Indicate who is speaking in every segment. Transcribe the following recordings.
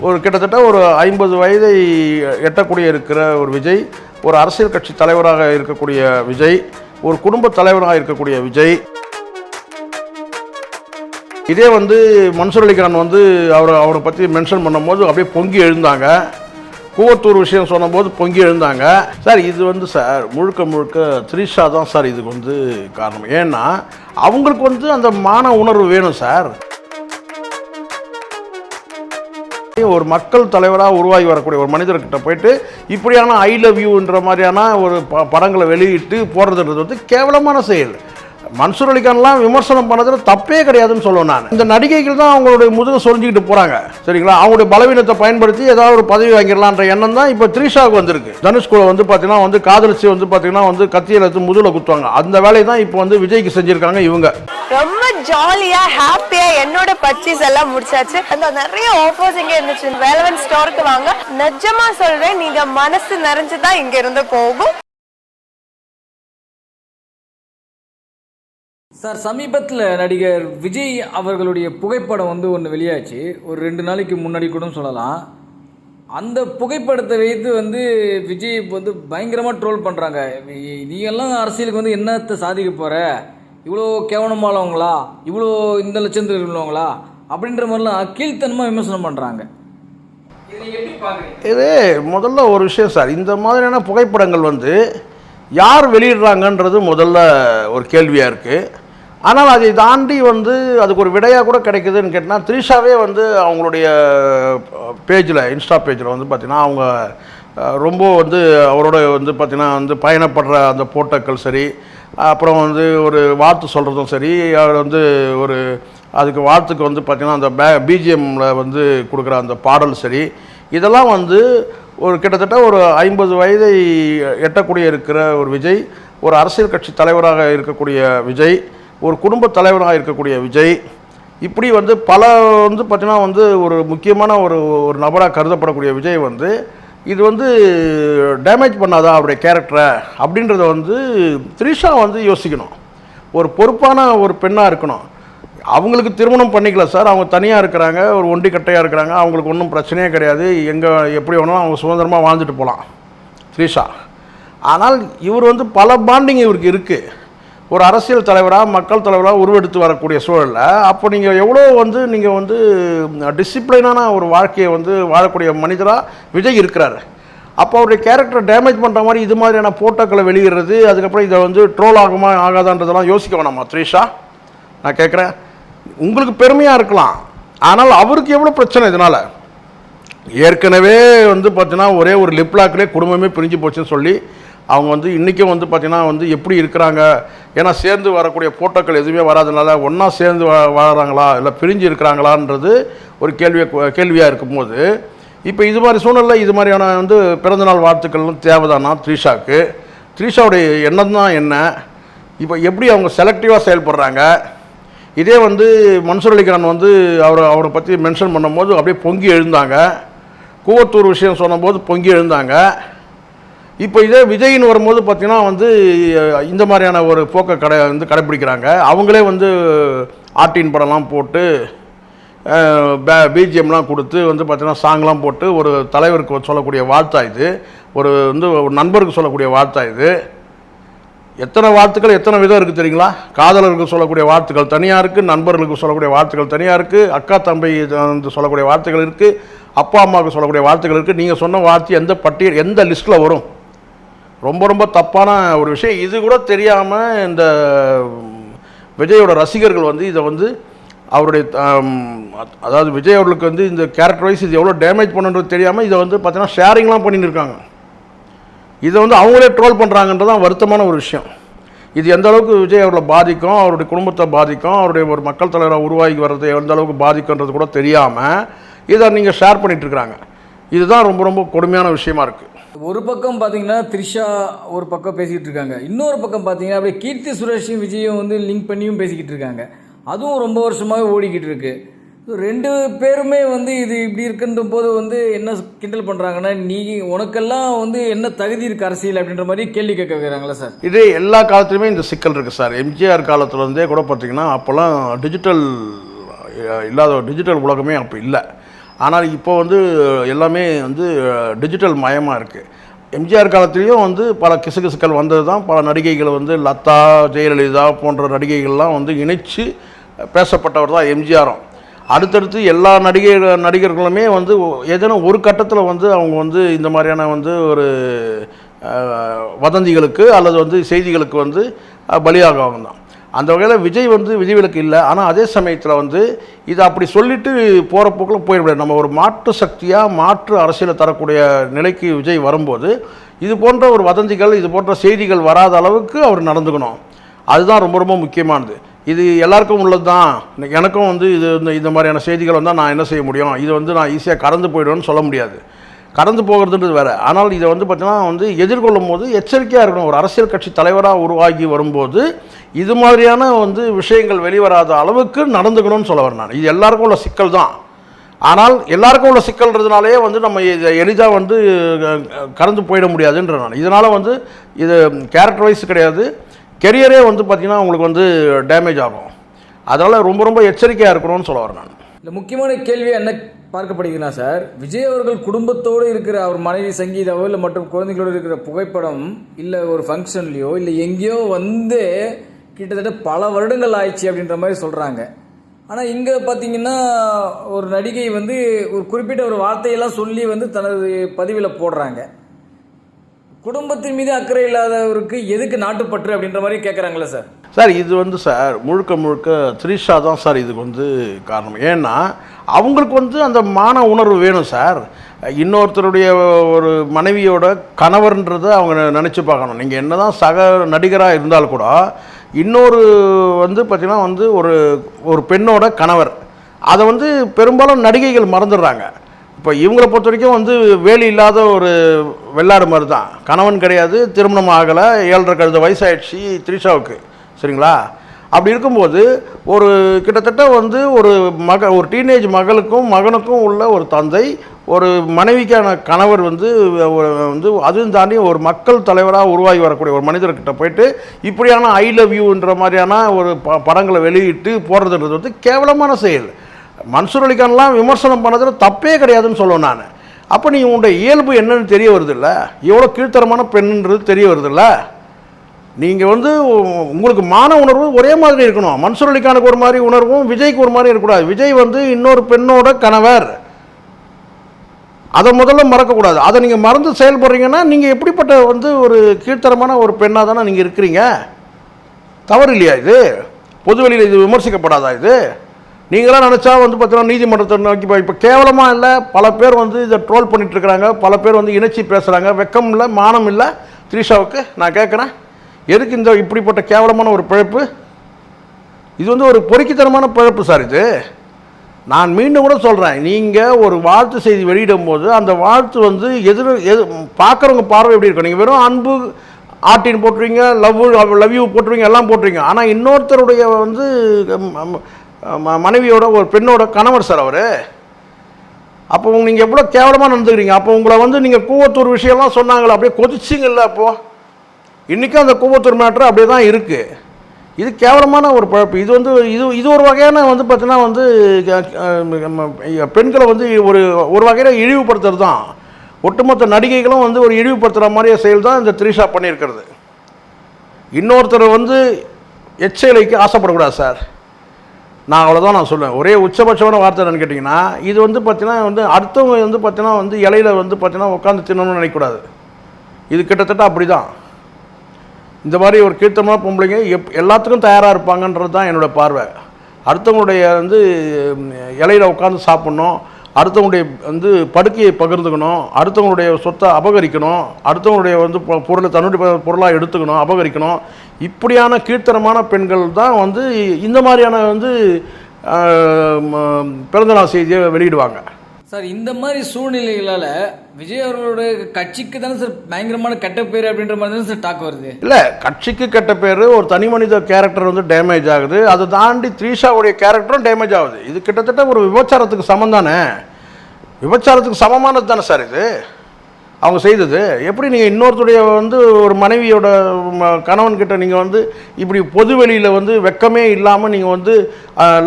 Speaker 1: ஒரு கிட்டத்தட்ட ஒரு ஐம்பது வயதை எட்டக்கூடிய இருக்கிற ஒரு விஜய் ஒரு அரசியல் கட்சி தலைவராக இருக்கக்கூடிய விஜய் ஒரு குடும்ப தலைவராக இருக்கக்கூடிய விஜய். இதே வந்து மன்சூர் அலிகான் வந்து அவரை அவரை பற்றி மென்ஷன் பண்ணும்போது அப்படியே பொங்கி எழுந்தாங்க. கூவத்தூர் விஷயம் சொன்னபோது பொங்கி எழுந்தாங்க. சார் இது வந்து சார் முழுக்க முழுக்க த்ரிஷா தான் சார் இதுக்கு வந்து காரணம். ஏன்னா அவங்களுக்கு வந்து அந்த மான உணர்வு வேணும் சார். ஒரு மக்கள் தலைவராக உருவாகி வரக்கூடிய ஒரு மனிதர்கிட்ட போயிட்டு இப்படியான ஐ லவ் யூன்ற மாதிரியான ஒரு ப படங்களை வெளியிட்டு போடுறதுன்றது வந்து கேவலமான செயல். மன்சூர் அலிகான்லாம் விமர்சனம் பண்ணதுல தப்பே கிடையாதுன்னு சொல்லுவேன் நான். இந்த நடிகைகள் தான் அவங்களுடைய முதுக சொரிஞ்சுக்கிட்டு போகிறாங்க சரிங்களா? அவங்களுடைய பலவீனத்தை பயன்படுத்தி ஏதாவது ஒரு பதவி வாங்கிடலான்ற எண்ணம் தான் இப்போ த்ரீஷாவுக்கு வந்திருக்கு. தனுஷ் கூட வந்து பார்த்தீங்கன்னா வந்து காதலிச்சு வந்து பார்த்தீங்கன்னா வந்து கத்தியில் எடுத்து முதுகில் குத்துவாங்க. அந்த வேலையை தான் இப்போ வந்து விஜய்க்கு செஞ்சுருக்காங்க இவங்க.
Speaker 2: ரொம்ப ஜாலியா ஹாப்பியா என்னோட பர்ச்சேஸ் எல்லாம் முடிச்சாச்சு. அந்த நிறைய ஆஃபர்ஸ் இங்க இருந்துச்சு. வேலவன் ஸ்டோருக்கு வாங்க. நிஜமா சொல்றேன் நீங்க மனசு நிறைஞ்சுதான் இங்க இருந்து போகும்.
Speaker 3: சார் சமீபத்தில் நடிகர் விஜய் அவர்களுடைய புகைப்படம் வந்து ஒன்று வெளியாச்சு. ஒரு ரெண்டு நாளைக்கு முன்னாடி கூட சொல்லலாம். அந்த புகைப்படத்தை வைத்து வந்து விஜய் இப்ப வந்து பயங்கரமாக ட்ரோல் பண்ணுறாங்க நீ எல்லாம் அரசியலுக்கு வந்து என்னத்தை சாதிக்க போகிற இவ்வளோ கேவலமானவங்களா? இவ்வளோ இந்த லட்சத்தில் உள்ளவங்களா? அப்படின்ற மாதிரிலாம் கீழ்த்தனமாக விமர்சனம் பண்ணுறாங்க இதை எப்படி பார்க்குறீங்க?
Speaker 1: இது முதல்ல ஒரு விஷயம் சார். இந்த மாதிரியான புகைப்படங்கள் வந்து யார் வெளியிடுறாங்கன்றது முதல்ல ஒரு கேள்வியாக இருக்குது ஆனால் அதை தாண்டி வந்து அதுக்கு ஒரு விடையாக கூட கிடைக்குதுன்னு கேட்டால் த்ரிஷாவே வந்து அவங்களுடைய பேஜில் இன்ஸ்டா பேஜில் வந்து பார்த்திங்கன்னா அவங்க ரொம்ப வந்து அவரோட வந்து பார்த்திங்கன்னா வந்து பயணப்படுற அந்த போட்டோக்கள் சரி அப்புறம் வந்து ஒரு வாழ்த்து சொல்கிறதும் சரி அவர் வந்து ஒரு அதுக்கு வாழ்த்துக்கு வந்து பார்த்திங்கன்னா அந்த பே பிஜிஎம்மில் வந்து கொடுக்குற அந்த பாடல் சரி இதெல்லாம் வந்து ஒரு கிட்டத்தட்ட ஒரு ஐம்பது வயதை எட்டக்கூடிய இருக்கிற ஒரு விஜய் ஒரு அரசியல் கட்சி தலைவராக இருக்கக்கூடிய விஜய் ஒரு குடும்ப தலைவராக இருக்கக்கூடிய விஜய் இப்படி வந்து பல வந்து பார்த்திங்கன்னா வந்து ஒரு முக்கியமான ஒரு ஒரு நபராக கருதப்படக்கூடிய விஜய் வந்து இது வந்து டேமேஜ் பண்ணாதா அவருடைய கேரக்டரை அப்படின்றத வந்து த்ரிஷா வந்து யோசிக்கணும். ஒரு பொறுப்பான ஒரு பெண்ணாக இருக்கணும். அவங்களுக்கு திருமணம் பண்ணிக்கல சார் அவங்க தனியாக இருக்கிறாங்க ஒரு ஒண்டி கட்டையாக இருக்கிறாங்க அவங்களுக்கு ஒன்றும் பிரச்சனையே கிடையாது எங்கே எப்படி வேணாலும் அவங்க சுதந்திரமாக வாழ்ந்துட்டு போகலாம் த்ரிஷா. ஆனால் இவர் வந்து பல பாண்டிங் இவருக்கு இருக்குது ஒரு அரசியல் தலைவராக மக்கள் தலைவராக உருவெடுத்து வரக்கூடிய சூழலில் அப்போ நீங்கள் எவ்வளோ வந்து நீங்கள் வந்து டிசிப்ளினான ஒரு வாழ்க்கையை வந்து வாழக்கூடிய மனிதராக விஜய் இருக்கிறாரு. அப்போ அவருடைய கேரக்டரை டேமேஜ் பண்ணுற மாதிரி இது மாதிரியான போட்டோக்களை வெளியிடுறது அதுக்கப்புறம் இதை வந்து ட்ரோல் ஆகுமா ஆகாதான்றதெல்லாம் யோசிக்க வேணாமா த்ரீஷா. நான் கேட்குறேன் உங்களுக்கு பெருமையாக இருக்கலாம். ஆனால் அவருக்கு எவ்வளோ பிரச்சனை இதனால்? ஏற்கனவே வந்து பார்த்தீங்கன்னா ஒரே ஒரு லிப்லாக்கிலே குடும்பமே பிரிஞ்சு போச்சுன்னு சொல்லி அவங்க வந்து இன்றைக்கும் வந்து பார்த்திங்கன்னா வந்து எப்படி இருக்கிறாங்க? ஏன்னா சேர்ந்து வரக்கூடிய ஃபோட்டோக்கள் எதுவுமே வராதனால ஒன்றா சேர்ந்து வா வாழறாங்களா? இல்லை பிரிஞ்சு இருக்கிறாங்களான்றது ஒரு கேள்வியை கேள்வியாக இருக்கும்போது. இப்போ இது மாதிரி சூழ்நிலை இது மாதிரியான வந்து பிறந்தநாள் வாழ்த்துக்கள்லாம் தேவைதானா த்ரீஷாவுக்கு த்ரீஷாவுடைய எண்ணம் தான் என்ன? இப்போ எப்படி அவங்க செலக்டிவாக செயல்படுறாங்க? இதே வந்து மன்சூர் அலிகான் வந்து அவரை அவரை பற்றி மென்ஷன் பண்ணும்போது அப்படியே பொங்கி எழுந்தாங்க. கூவத்தூர் விஷயம் சொன்னபோது பொங்கி எழுந்தாங்க. இப்போ இதே விஜயின் வரும்போது பார்த்தீங்கன்னா வந்து இந்த மாதிரியான ஒரு போக்கை கடை வந்து கடைப்பிடிக்கிறாங்க. அவங்களே வந்து ஆர்டின் படம்லாம் போட்டு பிஜிஎம்லாம் கொடுத்து வந்து பார்த்தீங்கன்னா சாங்லாம் போட்டு ஒரு தலைவருக்கு சொல்லக்கூடிய வாழ்த்தா இது. ஒரு வந்து ஒரு நண்பருக்கு சொல்லக்கூடிய வாழ்த்தா இது. எத்தனை வாழ்த்துக்கள் எத்தனை விதம் இருக்குது தெரியுங்களா? காதலருக்கு சொல்லக்கூடிய வாழ்த்துக்கள் தனியாக இருக்குது நண்பர்களுக்கு சொல்லக்கூடிய வாழ்த்துக்கள் தனியாக இருக்குது அக்கா தம்பி வந்து சொல்லக்கூடிய வார்த்தைகள் இருக்குது அப்பா அம்மாவுக்கு சொல்லக்கூடிய வார்த்தைகள் இருக்குது நீங்கள் சொன்ன வார்த்தை எந்த பட்டியல் எந்த லிஸ்ட்டில் வரும்? ரொம்ப ரொம்ப தப்பான ஒரு விஷயம். இது கூட தெரியாமல் இந்த விஜயோட ரசிகர்கள் வந்து இதை வந்து அவருடைய அதாவது விஜய் அவர்களுக்கு வந்து இந்த கேரக்டர் வைஸ் இது எவ்வளோ டேமேஜ் பண்ணுன்றது தெரியாமல் இதை வந்து பார்த்தீங்கன்னா ஷேரிங்லாம் பண்ணின்னு இருக்காங்க இதை வந்து அவங்களே ட்ரோல் பண்ணுறாங்கன்றது தான் வருத்தமான ஒரு விஷயம். இது எந்த அளவுக்கு விஜய் அவர்களை பாதிக்கும் அவருடைய குடும்பத்தை பாதிக்கும் அவருடைய ஒரு மக்கள் தலைவராக உருவாகி வர்றது எந்த அளவுக்கு பாதிக்குன்றது கூட தெரியாமல் இதை நீங்கள் ஷேர் பண்ணிட்டு இதுதான் ரொம்ப ரொம்ப கொடுமையான விஷயமா இருக்குது
Speaker 3: ஒரு பக்கம் பார்த்தீங்கன்னா த்ரிஷா ஒரு பக்கம் பேசிக்கிட்டு இருக்காங்க. இன்னொரு பக்கம் பார்த்தீங்கன்னா அப்படியே கீர்த்தி சுரேஷும் விஜயும் வந்து லிங்க் பண்ணியும் பேசிக்கிட்டு இருக்காங்க. அதுவும் ரொம்ப வருஷமாகவே ஓடிக்கிட்டு இருக்கு. ரெண்டு பேருமே வந்து இது இப்படி இருக்கின்ற போது வந்து என்ன கிண்டல் பண்ணுறாங்கன்னா நீ உனக்கெல்லாம் வந்து என்ன தகுதி இருக்கு அரசியல் அப்படின்ற மாதிரி கேள்வி கேட்க வைக்கிறாங்களா சார்.
Speaker 1: இது எல்லா காலத்துலையுமே இந்த சிக்கல் இருக்குது சார். எம்ஜிஆர் காலத்துலேருந்தே கூட பார்த்தீங்கன்னா அப்போல்லாம் டிஜிட்டல் இல்லாத டிஜிட்டல் உலகமே அப்போ இல்லை. ஆனால் இப்போ வந்து எல்லாமே வந்து டிஜிட்டல் மயமாக இருக்குது எம்ஜிஆர் காலத்துலேயும் வந்து பல கிசுகிசுக்கள் வந்தது தான். பல நடிகைகள் வந்து லதா ஜெயலலிதா போன்ற நடிகைகள்லாம் வந்து இணைச்சு பேசப்பட்டவர் தான் எம்ஜிஆரும். அடுத்தடுத்து எல்லா நடிகை நடிகர்களுமே வந்து ஏதேனும் ஒரு கட்டத்தில் வந்து அவங்க வந்து இந்த மாதிரியான வந்து ஒரு வதந்திகளுக்கு அல்லது வந்து செய்திகளுக்கு வந்து பலியாகவும் தான். அந்த வகையில் விஜய் வந்து விஜய் விலக்கு இல்லை. ஆனால் அதே சமயத்தில் வந்து இதை அப்படி சொல்லிட்டு போகிற போக்கில் போயிடக்கூடாது. நம்ம ஒரு மாற்று சக்தியாக மாற்று அரசியலை தரக்கூடிய நிலைக்கு விஜய் வரும்போது இது போன்ற ஒரு வதந்திகள் இது போன்ற செய்திகள் வராத அளவுக்கு அவர் நடந்துக்கணும். அதுதான் ரொம்ப ரொம்ப முக்கியமானது. இது எல்லாருக்கும் உள்ளது தான். எனக்கும் வந்து இது இந்த இந்த மாதிரியான செய்திகள் வந்தால் நான் என்ன செய்ய முடியும்? இது வந்து நான் ஈஸியாக கடந்து போயிடுவேன்னு சொல்ல முடியாது. கடந்து போகிறதுன்றது வேறு. ஆனால் இதை வந்து பார்த்தீங்கன்னா வந்து எதிர்கொள்ளும் போது எச்சரிக்கையாக இருக்கணும். ஒரு அரசியல் கட்சி தலைவராக உருவாகி வரும்போது இது மாதிரியான வந்து விஷயங்கள் வெளிவராத அளவுக்கு நடந்துக்கணும்னு சொல்ல வரேன் நான். இது எல்லாருக்கும் உள்ள சிக்கல் தான். ஆனால் எல்லாருக்கும் உள்ள சிக்கல்ன்றதுனாலே வந்து நம்ம இதை எளிதாக வந்து கடந்து போயிட முடியாதுன்ற நான். இதனால் வந்து இது கேரக்டர் வைஸ் கிடையாது. கெரியரே வந்து பார்த்திங்கன்னா உங்களுக்கு வந்து டேமேஜ் ஆகும். அதனால் ரொம்ப ரொம்ப எச்சரிக்கையாக இருக்கணும்னு சொல்ல வரேன் நான்.
Speaker 3: இந்த முக்கியமான கேள்வி என்ன பார்க்கப்படுகிறதுனா சார் விஜய் அவர்கள் குடும்பத்தோடு இருக்கிற அவர் மனைவி சங்கீதாவோ இல்லை மற்றும் குழந்தைகளோடு இருக்கிற புகைப்படம் இல்லை ஒரு ஃபங்க்ஷன்லையோ இல்லை எங்கேயோ வந்து கிட்டத்தட்ட பல வருடங்கள் ஆயிடுச்சு அப்படின்ற மாதிரி சொல்கிறாங்க ஆனால் இங்கே பார்த்தீங்கன்னா ஒரு நடிகை வந்து ஒரு குறிப்பிட்ட ஒரு வார்த்தையெல்லாம் சொல்லி வந்து தனது பதிவில் போடுறாங்க. குடும்பத்தின் மீது அக்கறை இல்லாதவருக்கு எதுக்கு நாட்டுப்பற்று அப்படின்ற மாதிரி கேட்குறாங்களே சார்?
Speaker 1: சார் இது வந்து சார் முழுக்க முழுக்க த்ரிஷா தான் சார் இதுக்கு வந்து காரணம். ஏன்னா அவங்களுக்கு வந்து அந்த மான உணர்வு வேணும் சார். இன்னொருத்தருடைய ஒரு மனைவியோட கணவர்ன்றதை அவங்க நினச்சி பார்க்கணும். நீங்கள் என்ன தான் சக நடிகராக இருந்தால் கூட இன்னொரு வந்து பார்த்திங்கன்னா வந்து ஒரு ஒரு பெண்ணோட கணவர் அதை வந்து பெரும்பாலும் நடிகைகள் மறந்துடுறாங்க. இப்போ இவங்களை பொறுத்த வரைக்கும் வந்து வேலி இல்லாத ஒரு வெள்ளாடு மாதிரி தான். கணவன் கிடையாது திருமணம் ஆகலை ஏழரை கழுத வயசாயிடுச்சு த்ரிஷாவுக்கு. சரிங்களா? அப்படி இருக்கும்போது ஒரு கிட்டத்தட்ட வந்து ஒரு மக ஒரு டீனேஜ் மகளுக்கும் மகனுக்கும் உள்ள ஒரு தந்தை ஒரு மனைவிக்கான கணவர் வந்து வந்து அதுவும் தாண்டி ஒரு மக்கள் தலைவராக உருவாகி வரக்கூடிய ஒரு மனிதர்கிட்ட போயிட்டு இப்படியான ஐ லவ் யூன்ற மாதிரியான ஒரு ப படங்களை வெளியிட்டு போடுறதுன்றது வந்து கேவலமான செயல். மன்சூர் அலிகான்லாம் விமர்சனம் பண்ணதில் தப்பே கிடையாதுன்னு சொல்லுவேன் நான். அப்போ நீ உன்னுடைய இயல்பு என்னன்னு தெரிய வருதில்ல? எவ்வளோ கீழ்த்தரமான பெண்ணுன்றது தெரிய வருதில்ல? நீங்கள் வந்து உங்களுக்கு மான உணர்வு ஒரே மாதிரி இருக்கணும். மன்சூர் அலிகானுக்கு ஒரு மாதிரி உணர்வும் விஜய்க்கு ஒரு மாதிரி இருக்கக்கூடாது. விஜய் வந்து இன்னொரு பெண்ணோட கணவர். அதை முதல்ல மறக்கக்கூடாது. அதை நீங்கள் மறந்து செயல்படுறீங்கன்னா நீங்கள் எப்படிப்பட்ட வந்து ஒரு கீழ்த்தரமான ஒரு பெண்ணாக தானே நீங்கள் இருக்கிறீங்க? தவறு இல்லையா இது பொதுவெளியில் இது விமர்சிக்கப்படாதா இது? நீங்களாம் நினச்சா வந்து பார்த்தீங்கன்னா நீதிமன்றத்தை நோக்கி போய் இப்போ கேவலமாக இல்லை. பல பேர் வந்து இதை ட்ரோல் பண்ணிகிட்ருக்கிறாங்க பல பேர் வந்து இணைச்சி பேசுகிறாங்க வெக்கம் இல்லை மானம் இல்லை. த்ரிஷாவுக்கு நான் கேட்குறேன். எதுக்கு இந்த இப்படிப்பட்ட கேவலமான ஒரு பிழைப்பு? இது வந்து ஒரு பொறுக்கித்தனமான பிழைப்பு சார் இது. நான் மீண்டும் கூட சொல்கிறேன் நீங்கள் ஒரு வாழ்த்து செய்தி வெளியிடும் போது அந்த வாழ்த்து வந்து எதிர் எது பார்க்குறவங்க பார்வை எப்படி இருக்கும்? நீங்கள் வெறும் அன்பு ஆட்டின் போட்டுருவீங்க லவ் லவ் யூ போட்டுருவீங்க எல்லாம் போட்டுருவீங்க. ஆனால் இன்னொருத்தருடைய வந்து மனைவியோட ஒரு பெண்ணோட கணவர் சார் அவர். அப்போ நீங்கள் எவ்வளோ கேவலமாக நடந்துக்கிறீங்க? அப்போ உங்களை வந்து நீங்கள் கூவத்தூர் விஷயம்லாம் சொன்னாங்களே அப்படியே கொதிச்சிங்கல்ல அப்போது இன்றைக்கும் அந்த கூவத்தூர் மேட்ரு அப்படியே தான் இருக்குது இது கேவலமான ஒரு பழப்பு. இது வந்து இது இது ஒரு வகையான வந்து பார்த்தீங்கன்னா வந்து பெண்களை வந்து ஒரு ஒரு வகையில் இழிவுபடுத்துறது தான் ஒட்டுமொத்த நடிகைகளும் வந்து ஒரு இழிவுபடுத்துகிற மாதிரியே செயல் தான் இந்த த்ரிஷா பண்ணியிருக்கிறது. இன்னொருத்தர் வந்து எச்சைலைக்கு ஆசைப்படக்கூடாது சார். நான் அவ்வளோதான் நான் சொல்லுவேன். ஒரே உச்சபட்சமான வார்த்தை என்னன்னு கேட்டிங்கன்னா இது வந்து பார்த்தீங்கன்னா வந்து அடுத்தவங்க வந்து பார்த்தீங்கன்னா வந்து இலையில வந்து பார்த்தீங்கன்னா உட்காந்து தின்னணும்னு நினைக்கக்கூடாது. இது கிட்டத்தட்ட அப்படி தான் இந்த மாதிரி ஒரு கீழ்த்தனமான பொம்பளைங்க எப் எல்லாத்துக்கும் தயாராக இருப்பாங்கன்றது தான் என்னோட பார்வை. அடுத்தவங்களுடைய வந்து இலையில் இலையில உட்காந்து சாப்பிட்ணும். அடுத்தவங்களுடைய வந்து படுக்கையை பகிர்ந்துக்கணும். அடுத்தவங்களுடைய சொத்தை அபகரிக்கணும். அடுத்தவங்களுடைய வந்து பொருளை தன்னுடைய பொருளாக எடுத்துக்கணும் அபகரிக்கணும். இப்படியான கீழ்த்தனமான பெண்கள் தான் வந்து இந்த மாதிரியான வந்து பிறந்தநாள் செய்தியை வெளியிடுவாங்க.
Speaker 3: சார் இந்த மாதிரி சூழ்நிலைகளால் விஜய் அவர்களோட கட்சிக்கு தானே சார் பயங்கரமான கெட்ட பேர் அப்படின்ற மாதிரி தானே சார் டாக் வருது?
Speaker 1: இல்லை கட்சிக்கு கெட்ட பேர் ஒரு தனி மனித கேரக்டர் வந்து டேமேஜ் ஆகுது. அதை தாண்டி த்ரீஷாவுடைய கேரக்டரும் டேமேஜ் ஆகுது. இது கிட்டத்தட்ட ஒரு விபச்சாரத்துக்கு சமம் தானே? விபச்சாரத்துக்கு சமமானது தானே சார் இது? அவங்க செய்தது. எப்படி நீங்கள் இன்னொருத்தருடைய வந்து ஒரு மனைவியோட கணவன் கணவன்கிட்ட நீங்கள் வந்து இப்படி பொது வெளியில் வந்து வெக்கமே இல்லாமல் நீங்கள் வந்து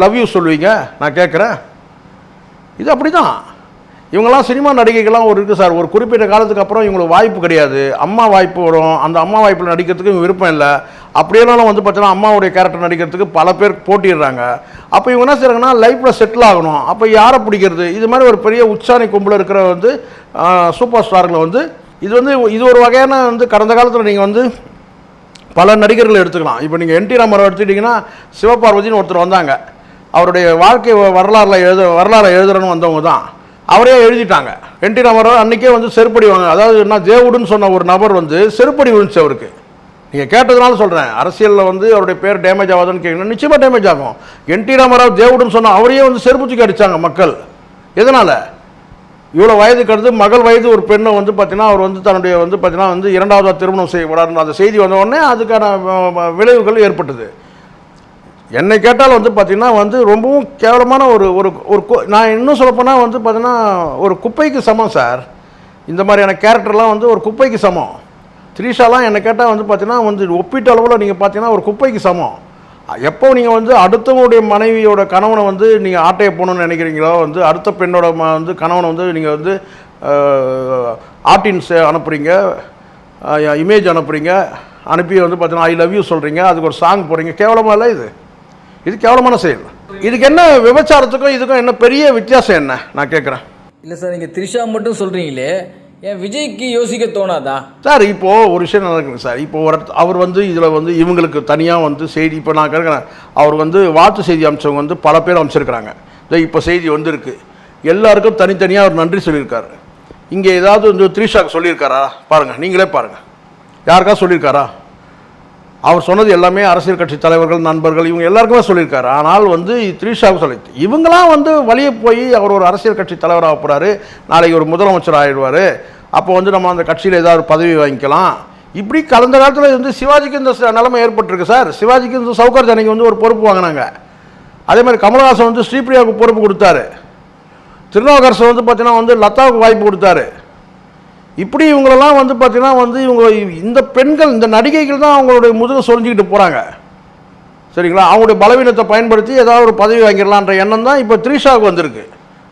Speaker 1: லவ் யூ சொல்லுவீங்க? நான் கேட்குறேன் இது அப்படி தான் இவங்கெல்லாம் சினிமா நடிகைகள்லாம் ஒரு இருக்குது சார். ஒரு குறிப்பிட்ட காலத்துக்கு அப்புறம் இவங்களுக்கு வாய்ப்பு கிடையாது. அம்மா வாய்ப்பு வரும். அந்த அம்மா வாய்ப்பில் நடிக்கிறதுக்கு இவங்க விருப்பம் இல்லை. அப்படியெல்லாம் வந்து பார்த்தீங்கன்னா அம்மாவுடைய கேரக்டர் நடிக்கிறதுக்கு பல பேர் போட்டிடுறாங்க. அப்போ இவங்க என்ன செய்கிறாங்கன்னா லைஃப்பில் செட்டில் ஆகணும். அப்போ யாரை பிடிக்கிறது? இது மாதிரி ஒரு பெரிய உச்சாணி கும்பல இருக்கிற வந்து சூப்பர் ஸ்டார்களை வந்து இது வந்து இது ஒரு வகையான வந்து கடந்த காலத்தில் நீங்கள் வந்து பல நடிகர்களை எடுத்துக்கலாம். இப்போ நீங்கள் என்டி ராமராவ் எடுத்துக்கிட்டிங்கன்னா சிவபார்வதின்னு ஒருத்தர் வந்தாங்க. அவருடைய வாழ்க்கை வரலாறில் வரலாறுல எழுத வரலாறு எழுதுறன்னு வந்தவங்க தான். அவரே எழுதிட்டாங்க. என்டி ராமராவ் அன்றைக்கே வந்து செருப்படி வாங்க அதாவது என்ன தேவுடுன்னு சொன்ன ஒரு நபர் வந்து செருப்படி விழுந்துச்சு அவருக்கு. நீங்கள் கேட்டதுனால சொல்கிறேன் அரசியலில் வந்து அவருடைய பேர் டேமேஜ் ஆகாதுன்னு கேட்கணும் நிச்சயமாக டேமேஜ் ஆகும். என்டி ராமராவ் தேவுடுன்னு சொன்னால் அவரையே வந்து செருப்பு தூக்கி அடித்தாங்க மக்கள். எதனால்? இவ்வளோ வயதுக்கு கடந்து மகள் வயது ஒரு பெண்ணை வந்து பார்த்தீங்கன்னா அவர் வந்து தன்னுடைய வந்து பார்த்தீங்கன்னா வந்து இரண்டாவதாக திருமணம் செய்யப்படாருன்னு அந்த செய்தி வந்த உடனே அதுக்கான விளைவுகள் ஏற்பட்டது. என்னை கேட்டால் வந்து பார்த்தீங்கன்னா வந்து ரொம்பவும் கேவலமான ஒரு ஒரு ஒரு நான் இன்னும் சொல்லப்போனால் வந்து பார்த்தீங்கன்னா ஒரு குப்பைக்கு சமம் சார். இந்த மாதிரியான கேரக்டர்லாம் வந்து ஒரு குப்பைக்கு சமம். த்ரீஷாலாம் என்னை கேட்டால் வந்து பார்த்தீங்கன்னா வந்து ஒப்பீட்டு அளவில் நீங்கள் பார்த்தீங்கன்னா ஒரு குப்பைக்கு சமம். எப்போ நீங்கள் வந்து அடுத்தவங்களுடைய மனைவியோட கணவனை வந்து நீங்கள் ஆட்டையை போகணும்னு நினைக்கிறீங்களோ வந்து அடுத்த பெண்ணோட ம வந்து கணவனை வந்து நீங்கள் வந்து ஆர்டின்ஸ் அனுப்புகிறீங்க இமேஜ் அனுப்புகிறீங்க அனுப்பி வந்து பார்த்தீங்கன்னா ஐ லவ் யூ சொல்கிறீங்க அதுக்கு ஒரு சாங் போடுறீங்க. கேவலமாக இல்லை இது? இது கேவலமான செயல். இதுக்கு என்ன விபச்சாரத்துக்கும் இதுக்கும் என்ன பெரிய வித்தியாசம் என்ன? நான் கேட்குறேன்
Speaker 3: இல்லை சார் நீங்கள் த்ரிஷா மட்டும் சொல்கிறீங்களே ஏன் விஜய்க்கு யோசிக்க தோணாதா?
Speaker 1: சார் இப்போது ஒரு விஷயம் நடக்குது சார். இப்போ ஒரு அவர் வந்து இதில் வந்து இவங்களுக்கு தனியாக வந்து செய்தி இப்போ நான் கேட்குறேன் அவர் வந்து வாழ்த்து செய்தி அம்சவங்க வந்து பல பேர் அமைச்சிருக்கிறாங்க இப்போ செய்தி வந்திருக்கு. எல்லாருக்கும் தனித்தனியாக அவர் நன்றி சொல்லியிருக்காரு. இங்கே ஏதாவது வந்து த்ரீஷாக்கு சொல்லியிருக்காரா? பாருங்கள் நீங்களே பாருங்கள் யாருக்கா சொல்லியிருக்காரா? அவர் சொன்னது எல்லாமே அரசியல் கட்சி தலைவர்கள் நண்பர்கள் இவங்க எல்லாருக்குமே சொல்லியிருக்காரு. ஆனால் வந்து த்ரீஷாவுக்கு சொல்லி இவங்களாம் வந்து வழியே போய் அவர் ஒரு அரசியல் கட்சி தலைவராக போகிறாரு நாளைக்கு ஒரு முதலமைச்சர் ஆயிடுவார். அப்போ வந்து நம்ம அந்த கட்சியில் ஏதாவது ஒரு பதவி வாங்கிக்கலாம். இப்படி கலந்த காலத்தில் வந்து சிவாஜிக்கு இந்த ச- நிலைமை ஏற்பட்டிருக்கு சார். சிவாஜிக்கு இந்த சவுகர் ஜானகி வந்து ஒரு பொறுப்பு வாங்கினாங்க. அதே மாதிரி கமலஹாசன் வந்து ஸ்ரீபிரியாவுக்கு பொறுப்பு கொடுத்தாரு. திருநாவுக்கரசர் வந்து பார்த்தீங்கன்னா வந்து லதாவுக்கு வாய்ப்பு கொடுத்தாரு. இப்படி இவங்களெல்லாம் வந்து பார்த்திங்கன்னா வந்து இவங்க இந்த பெண்கள் இந்த நடிகைகள் தான் அவங்களுடைய முதுக சொரிஞ்சிக்கிட்டு போகிறாங்க சரிங்களா? அவங்களுடைய பலவீனத்தை பயன்படுத்தி ஏதாவது ஒரு பதவி வாங்கிடலான்ற எண்ணம் தான் இப்போ த்ரீஷாவுக்கு வந்திருக்கு.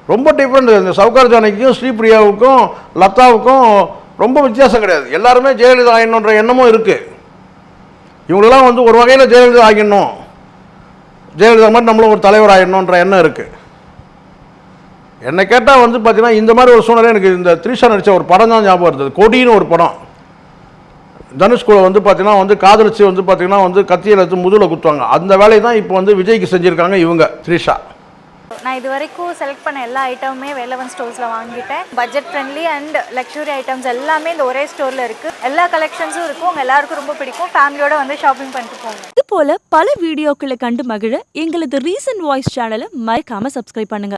Speaker 1: ரொம்ப டிஃப்ரெண்ட் இந்த சவுகார் ஜானகிக்கும் ஸ்ரீபிரியாவுக்கும் லதாவுக்கும் ரொம்ப வித்தியாசம் கிடையாது. எல்லாருமே ஜெயலலிதா ஆயிடணுன்ற எண்ணமும் இருக்குது இவங்களெல்லாம் வந்து ஒரு வகையில் ஜெயலலிதா ஆகிடணும். ஜெயலலிதா மாதிரி நம்மளும் ஒரு தலைவர் ஆகிடணுன்ற எண்ணம் இருக்குது என்னை கேட்டால் வந்து பார்த்தீங்கன்னா இந்த மாதிரி ஒரு சூழ்நிலை எனக்கு இந்த த்ரிஷா நடித்த ஒரு படம் தான் ஞாபகம் இருந்தது கொடின்னு ஒரு படம். தனுஷ் கூட வந்து பார்த்தீங்கன்னா வந்து காதலிச்சு வந்து பார்த்தீங்கன்னா வந்து கத்தியில் எடுத்து முதுகில் குத்துவாங்க. அந்த வேலையை தான் இப்போ வந்து விஜய்க்கு செஞ்சுருக்காங்க இவங்க த்ரிஷா.
Speaker 4: நான் இது வரைக்கும் செலக்ட் பண்ண எல்லா ஐட்டமுமே வேலவன் ஸ்டோர்ஸில் வாங்கிட்டேன். Budget friendly and luxury items எல்லாமே இந்த ஒரே ஸ்டோரில் இருக்குது எல்லா கலெக்ஷன்ஸும் இருக்கும். உங்கள் எல்லாருக்கும் ரொம்ப பிடிக்கும். ஃபேமிலியோட வந்து ஷாப்பிங் பண்ணிட்டு போங்க.
Speaker 5: இது போல பல வீடியோக்களை கண்டு மகிழ எங்களது ரீசன்ட் வாய்ஸ் சேனலை மறக்காம சப்ஸ்கிரைப் பண்ணுங்க.